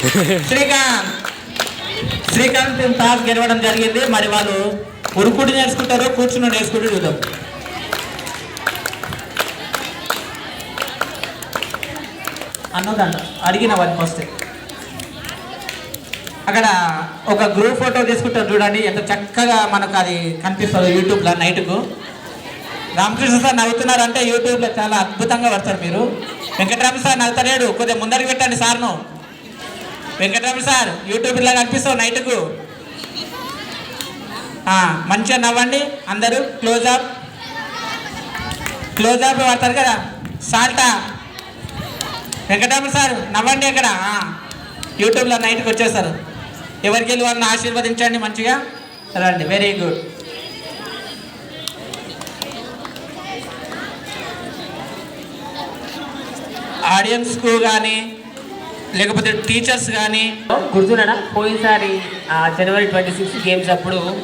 Srikanth. Srikanth toss గెలవడం జరిగింది. మరి వాళ్ళు ఉరుకుడు నేర్చుకుంటారు కూర్చుని నేర్చుకుంటూ చూద్దాం. అన్నదండ అడిగిన వారికి వస్తే అక్కడ ఒక గ్రూప్ ఫోటో తీసుకుంటారు చూడండి. ఎంత చక్కగా మనకు అది కనిపిస్తుంది యూట్యూబ్లో నైట్కు. రామకృష్ణ సార్ నవ్వుతున్నారంటే యూట్యూబ్లో చాలా అద్భుతంగా పడతారు మీరు. వెంకటరామ సార్ నవ్వుతలేడు. కొద్దిగా ముందరికి పెట్టండి సార్ను. వెంకటరామ సార్ యూట్యూబ్లో కనిపిస్తావు నైట్కు? మంచిగా నవ్వండి అందరూ క్లోజ్అప్ క్లోజ్అప్ పడతారు కదా సాల్టా. వెంకటరామ సార్ నవ్వండి అక్కడ యూట్యూబ్లో నైట్కి వచ్చేస్తారు. ఎవరికి వెళ్ళి ఆశీర్వదించండి మంచిగా. రండి వెరీ గుడ్ ఆడియన్స్కు కానీ లేకపోతే టీచర్స్ కానీ గుర్తున్నాడా పోయినసారి జనవరి ట్వంటీ సిక్స్ గేమ్స్ అప్పుడు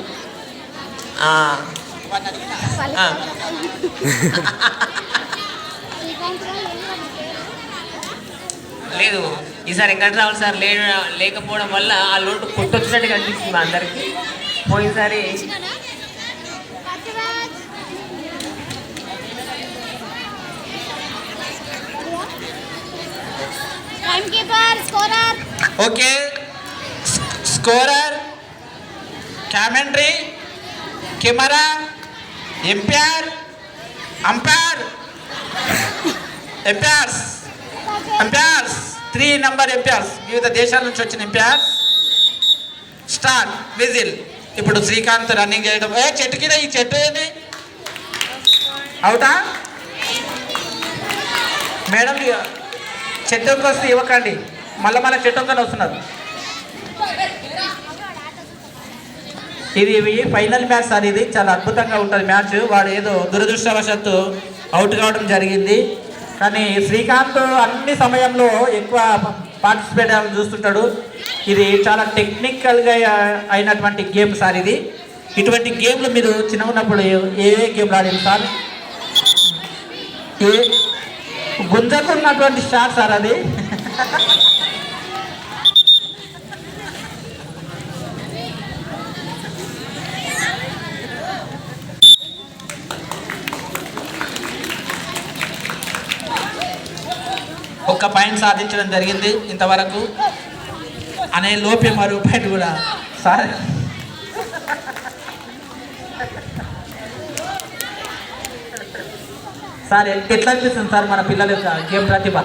లేదు ఈసారి వెంకటరావు సార్ లేకపోవడం వల్ల ఆ లోటు కొట్టొచ్చినట్టుగా కనిపిస్తుంది మా అందరికి. పోయినసారి time keeper scorer okay scorer commentary camera umpire umpire umpires umpires three number umpires వివిధ దేశాల నుంచి వచ్చిన ఎంపైర్స్ స్టార్ విజిల్ ఇప్పుడు శ్రీకాంత్ రన్నింగ్ చేయడం. ఏ చెట్టు కింద ఈ చెట్టు ఏంది? అవుతా మేడం ఇక వస్తే ఇవ్వకండి మళ్ళీ మళ్ళీ చెట్టుకొని వస్తున్నారు. ఇది ఇవి ఫైనల్ మ్యాచ్ సార్ ఇది. చాలా అద్భుతంగా ఉంటుంది మ్యాచ్. వాడు ఏదో దురదృష్టవశాత్తు అవుట్ కావడం జరిగింది. కానీ శ్రీకాంత్ అన్ని సమయంలో ఎక్కువ పార్టిసిపేట్ చూస్తుంటాడు. ఇది చాలా టెక్నికల్గా అయినటువంటి గేమ్ సార్ ఇది. ఇటువంటి గేమ్లు మీరు చిన్న ఉన్నప్పుడు ఏ- ఏ గేమ్లు ఆడారు సార్? ఏ గుంజకున్నటువంటి స్టార్ సార్ అది. ఒక్క పాయింట్ సాధించడం జరిగింది ఇంతవరకు. అనే లోపే మరో పాయింట్ కూడా. సార్ సార్ ఎట్లా అనిపిస్తుంది సార్ మన పిల్లల యొక్క గేమ్ ప్రతిభ?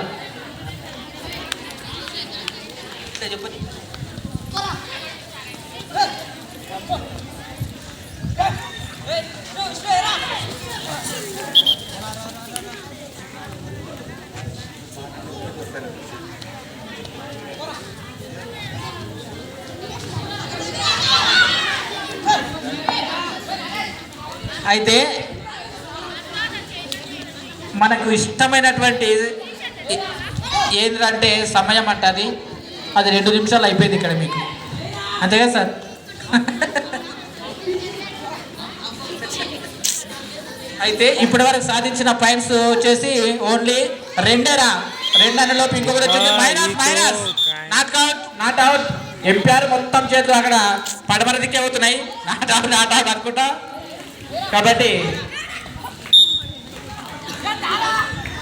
అయితే మనకు ఇష్టమైనటువంటి ఏంటంటే సమయం అంటది అది. రెండు నిమిషాలు అయిపోయింది ఇక్కడ మీకు. అంతే కదా సార్? అయితే ఇప్పటి వరకు సాధించిన పాయింట్స్ వచ్చేసి ఓన్లీ రెండేరా రెండు అన్నలోపు ఇంకొకటి వచ్చింది. Minus minus not out not out umpire మొత్తం చేతులు అక్కడ పడమర దిక్కే అవుతున్నాయి నాట్ అవుట్ నాట్ అవుట్ అనుకుంటా. కాబట్టి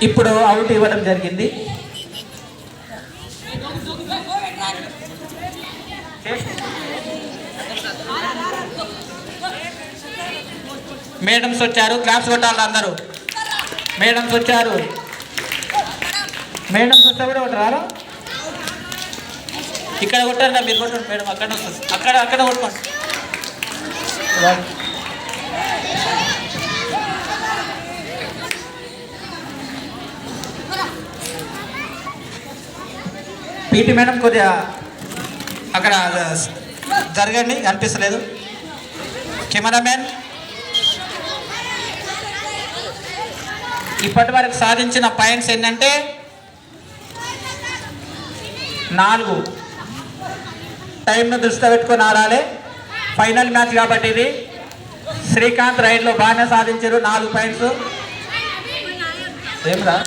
ఇప్పుడు అవుట్ ఇవ్వడం జరిగింది. మేడమ్స్ వచ్చారు క్లాప్స్ కొట్టాలి అందరూ. మేడమ్స్ వచ్చారు. మేడమ్స్ వస్తే కూడా కొట్టరారా ఇక్కడ కొట్టారు మీరు కొట్టండి మేడం అక్కడ వస్తుంది. అక్కడ అక్కడ కొట్టుకోండి. పీటీ మేడం కొద్దిగా అక్కడ జరగండి అనిపిస్తలేదు. కెమెరామ్యాన్. ఇప్పటి వరకు సాధించిన పాయింట్స్ ఏంటంటే నాలుగు. టైంను దృష్టిలో పెట్టుకొని ఆడాలి. ఫైనల్ మ్యాచ్ కాబట్టి ఇది. శ్రీకాంత్ రైడ్లో బాగానే సాధించారు నాలుగు పాయింట్స్. ఏమిరా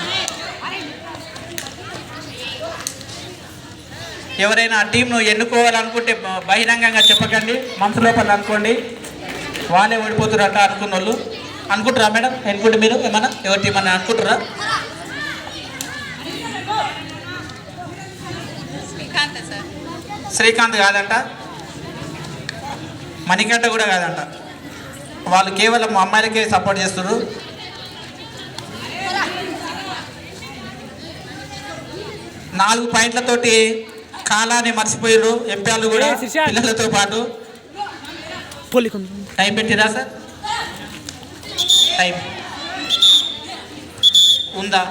ఎవరైనా ఆ టీంను ఎన్నుకోవాలనుకుంటే బహిరంగంగా చెప్పకండి మనసు లోపల అనుకోండి. వాళ్ళే ఓడిపోతారు అట్లా అనుకున్న వాళ్ళు అనుకుంటారా మేడం? ఎన్నుకుంటే మీరు? ఏమన్నా? ఎవరి టీం అని అనుకుంటారా శ్రీకాంత్ కాదంట. మణికంఠ కూడా కాదంట. వాళ్ళు కేవలం అమ్మాయిలకే సపోర్ట్ చేస్తున్నారు నాలుగు పాయింట్లతోటి కాలాన్ని మర్చిపోయారు ఎంపీలు కూడా పిల్లలతో పాటు. టైం పెట్టిరా సార్? టైం. ఉందా?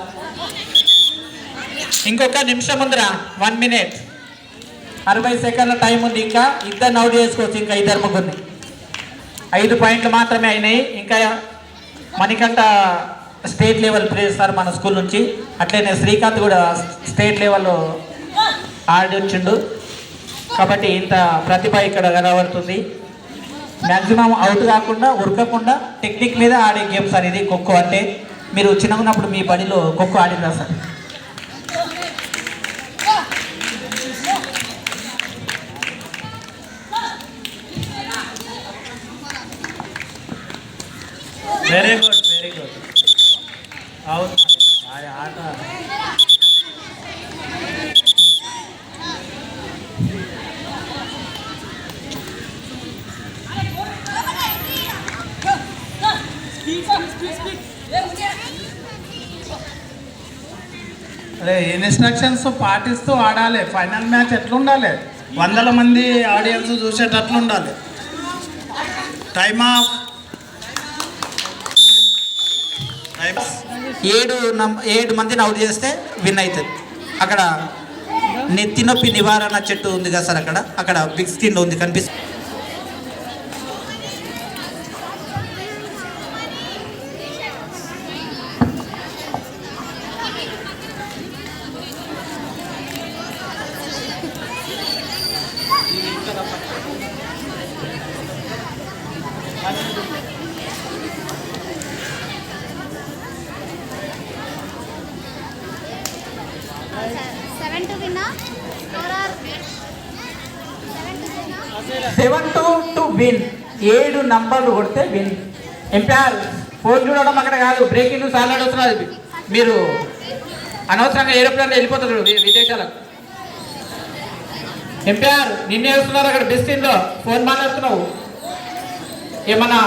ఇంకొక నిమిషం ఉందిరా వన్ మినిట్. అరవై సెకండ్ల టైం ఉంది ఇంకా ఇద్దరు అవుట్ చేసుకోవచ్చు ఇంకా ఇద్దరు ముగ్గురిని. ఐదు పాయింట్లు మాత్రమే అయినాయి ఇంకా మణికంఠ స్టేట్ లెవెల్ ప్లే చేస్తారు మన స్కూల్ నుంచి. అట్లనే శ్రీకాంత్ కూడా స్టేట్ లెవెల్లో ఆడి వచ్చిండు. కాబట్టి ఇంత ప్రతిభ ఇక్కడ కనబడుతుంది. మ్యాక్సిమం అవుట్ కాకుండా ఉరకకుండా టెక్నిక్ మీద ఆడే గేమ్స్ అనేది ఖోఖో అంటే. మీరు చిన్నగున్నప్పుడు మీ బడిలో ఖోఖో ఆడిరా సార్ వెరీ గుడ్ అవును ఆ- ఆట అదే ఇన్స్ట్రక్షన్స్ పాటిస్తూ ఆడాలి. ఫైనల్ మ్యాచ్ ఎట్లుండాలి? వందల మంది ఆడియన్స్ చూసేటట్లు ఉండాలి టైమ్ ఆఫ్ ఏడు నం ఏడు మందిని అవుట్ చేస్తే విన్ అవుతుంది అక్కడ నెత్తి నొప్పి నివారణ చెట్టు ఉంది కదా సార్ అక్కడ? అక్కడ బిగ్ స్క్రీన్లో ఉంది కనిపిస్తుంది. విన్. ఏడు నంబర్లు కొడితే విన్. ఎంపైర్ ఫోన్ చూడడం అక్కడ కాదు. బ్రేకింగ్ న్యూస్ ఆల్రెడీ వస్తున్నది. మీరు అనవసరంగా ఏరోప్లేన్లో వెళ్ళిపోతారు విదేశాలకు. ఎంపైర్ నిన్నే వస్తున్నారు అక్కడ బెస్టిన్లో. ఫోన్ మాట్లాడుతున్నావు. ఏమన్నా.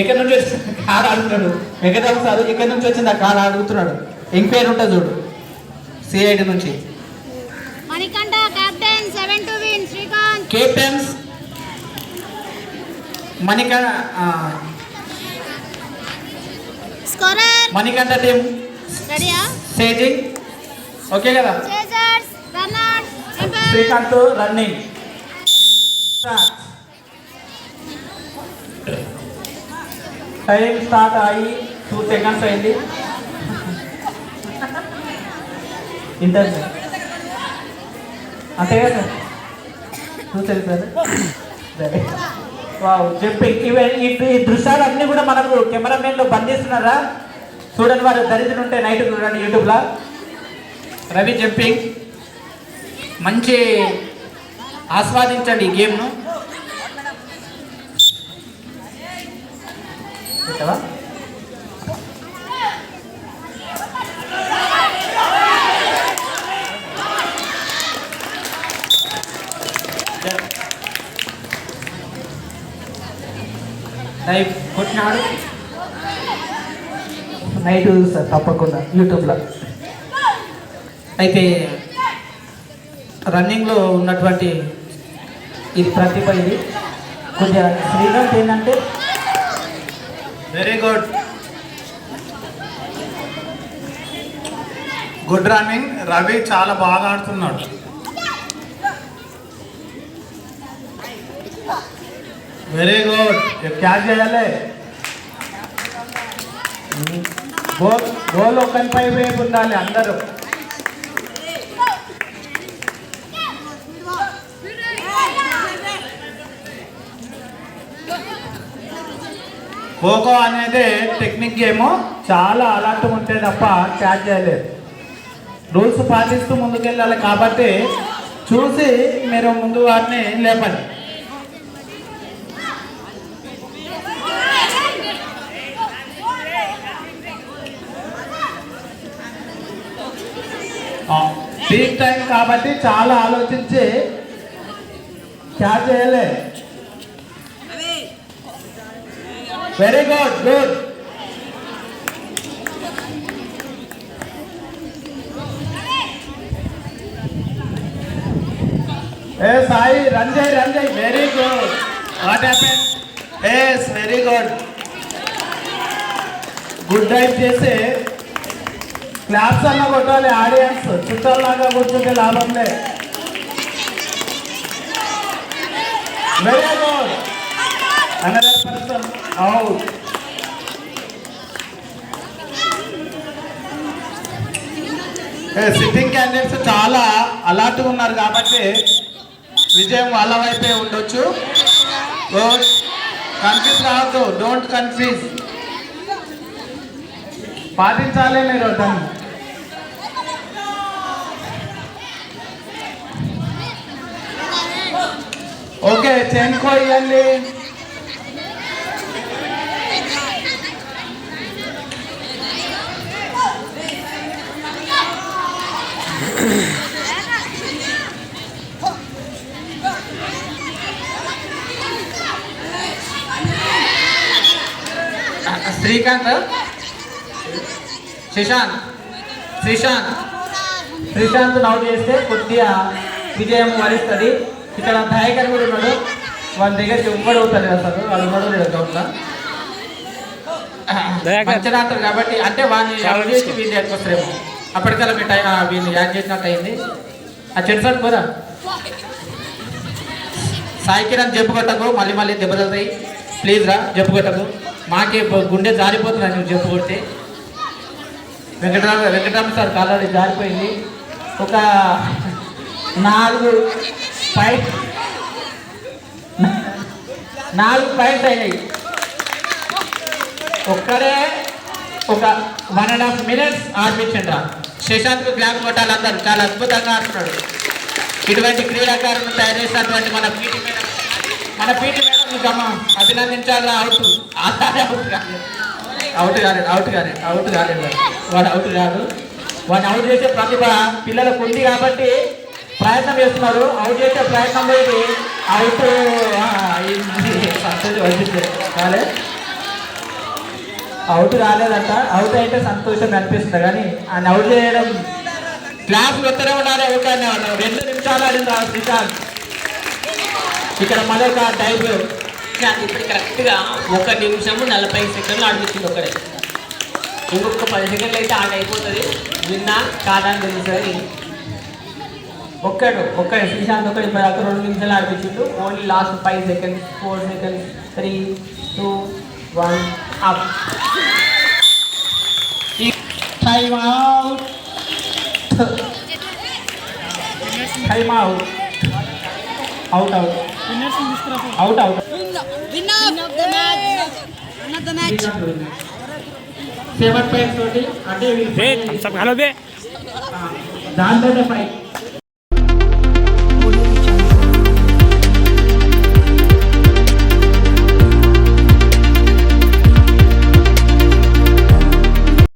ఇక్కడ నుంచి వచ్చి కార్ అడుగుతున్నాడు వెంకటరావు సార్ ఇక్కడ నుంచి వచ్చింది? ఆ కార్ అడుగుతున్నాడు ఎంక్వైరీ ఉంటుంది చూడు? సిఐడి నుంచి. కెప్టెన్స్ మణిక Scorer. Manikanta team? Staging okay కదా. Runners. Empire. Srikanth running time start అయ్యి టూ సెకండ్స్ అయింది ఇంటర్ అంతే కదా సార్ చూసారు సెకండ్స్ వావ్ చెప్పి. ఈ ఈ దృశ్యాలు అన్నీ కూడా మనకు కెమెరామెన్లు బంధిస్తున్నారా చూడండి వారు దరిద్రం ఉంటే నైట్ చూడండి యూట్యూబ్లో. రవి జంపింగ్ మంచి ఆస్వాదించండి ఈ గేమ్ను. పెట్టవా కొట్టినాడు. నైట్ సార్ తప్పకుండా యూట్యూబ్లో. అయితే రన్నింగ్లో ఉన్నటువంటి ఇది ప్రతిభ ఇది. కొద్దిగా శ్రీకాంత్ ఏంటంటే very good. Good running. Ravi చాలా బాగా ఆడుతున్నాడు. Very good. క్యాచ్ చేయాలి? గోల్ గోల్ ఒకరిపై వైపు ఉండాలి అందరూ. ఖోఖో అనేది టెక్నిక్ గేమ్. చాలా అలాంటి ఉంటే తప్ప క్యాచ్ చేయలేదు రూల్స్ పాటిస్తూ ముందుకెళ్ళాలి కాబట్టి చూసి మీరు ముందు వాటిని లేపండి. పీక్ టైం కాబట్టి చాలా ఆలోచించి క్యాచ్ చేయలే. Very good good A Sai Ranjay Ranjay very good what happen yes very good good time చేసి క్లాప్స్ అన్న కొట్టాలి ఆడియన్స్ చుట్టాలాగా కూర్చుంటే లాభం లే. Very good another person out sitting candidates చాలా అలర్ట్గా ఉన్నారు కాబట్టి విజయం వాళ్ళ వైపే ఉండొచ్చు. కన్ఫ్యూజ్ రావద్దు. డోంట్ కన్ఫ్యూజ్ పాటించాలి మీరు దాన్ని ఓకే చెంకో ఇవ్వండి. శ్రీకాంత్? శ్రీశాంత్ శ్రీశాంత్ శ్రీశాంత్ నౌట్ చేస్తే కొద్దిగా విజయం వరిస్తుంది. ఇక్కడ నాయకర్ కూడా ఉన్నాడు. వాళ్ళ దగ్గరికి ఉమ్మడి అవుతాడు అసలు వాళ్ళు ఉన్నాడు లేదు గౌట్ల ఆడతాడు కాబట్టి అంటే వాడిని చేసి వీళ్ళు దగ్గరికి వస్తారేమో అప్పటికల్లా మీ టైం వీళ్ళు యాడ్ చేసినట్టు అయింది. ఆ సార్ పోరా? సాయి కిరణ్ జబ్బు కొట్టకు మళ్ళీ మళ్ళీ దెబ్బ తగులుతాయి. ప్లీజ్ రా జబ్బు కొట్టకు. మాకే గుండె జారిపోతున్నా నువ్వు జబ్బు కొడితే? వెంకటరామ వెంకటరామ సార్ కాలాడి జారిపోయింది. ఒక నాలుగు పైట్ నాలుగు పైట్స్ అయినాయి. ఒక్కడే ఒక వన్ అండ్ హాఫ్ మినిట్స్ ఆడిపించండి శశాంత్కు గ్లాప్ కొట్టాలి అందరు. చాలా అద్భుతంగా ఆడుతున్నాడు. ఇటువంటి క్రీడాకారులను తయారు చేసినటువంటి మన పీటీ మేడం. మన పీటీ మేడం గమ అభినందించాలా? అవుట్ ఆధారే అవుట్ కాలేదు. అవుట్ కాలేదు అవుట్ కాలేదు అవుట్ కాలేదు. వాడు అవుట్ కాదు. వాడిని అవుట్ చేసే ప్రతిభ పిల్లలకు ఉంది కాబట్టి ప్రయత్నం చేస్తున్నారు. అవుట్ చేసే ప్రయత్నం పోయి అవుట్ సంతోషం వచ్చింది. కాలే. అవుట్ రాలేదంట. అవుట్ అయితే సంతోషం అనిపిస్తుంది. కానీ ఆయన అవుట్ చేయడం క్లాస్ ఉత్తరే ఉండాలి. ఒక రెండు నిమిషాలు ఆడింది ఆ శ్రీకాంత్ ఇక్కడ మళ్ళీ ఒక టైప్ ఇప్పుడు కరెక్ట్గా ఒక నిమిషము నలభై సెకండ్లు ఆడిపించింది ఒకడే ఇంకొక పది సెకండ్లు అయితే ఆడ అయిపోతుంది విన్నా కాదా తెలుసు ఒక్కడు ఒక్కడు శ్రీశాంత్ ఒక్కడు ఇప్పుడు దాకా రెండు నిమిషాలు ఆడిపించిండు. Only last five seconds four seconds three two one up time out time out out out out out. Seven points తోటి అంటే. దాంతో ఫైవ్